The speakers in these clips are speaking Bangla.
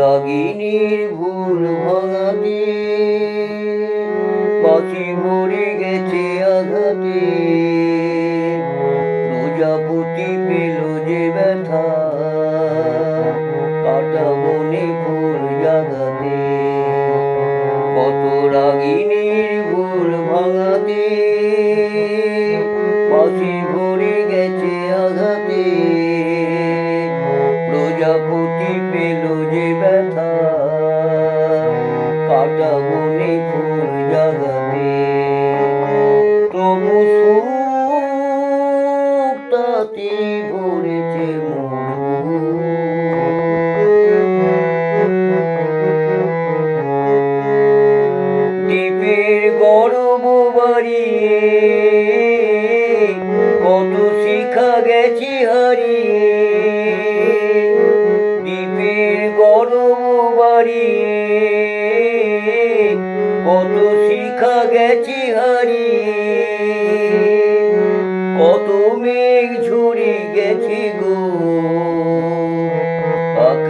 রাগিনীর ভুল ভাঙাতে। পাখি মরে গেছে আঘাতে। প্রজাপতি পেল যে ব্যথা। কাটা বনে ফুল জাগাতে। কত রাগিনীর ভুল ভাঙাতে। পাখি ভরে গেছে আঘাতে। প্রজাপতি ভরেছে দ্বীপের গরব বাড়িয়ে কত শিখা গেছে হারিয়ে। দ্বীপের গরব বাড়িয়ে কত শিখা গেছে হারিয়ে।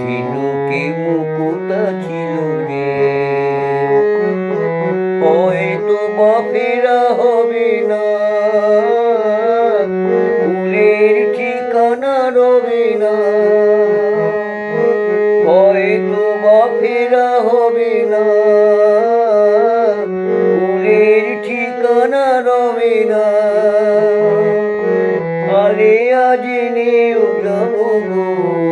ঝিনুকে মুকুতা ছিল যে হয়তো বা ফেরা হবে না। ফুলের ঠিকানা রবে না। হয়তো বা ফেরা হবে না। ফুলের ঠিকানা রবে না। আরে আজ নেও Oh,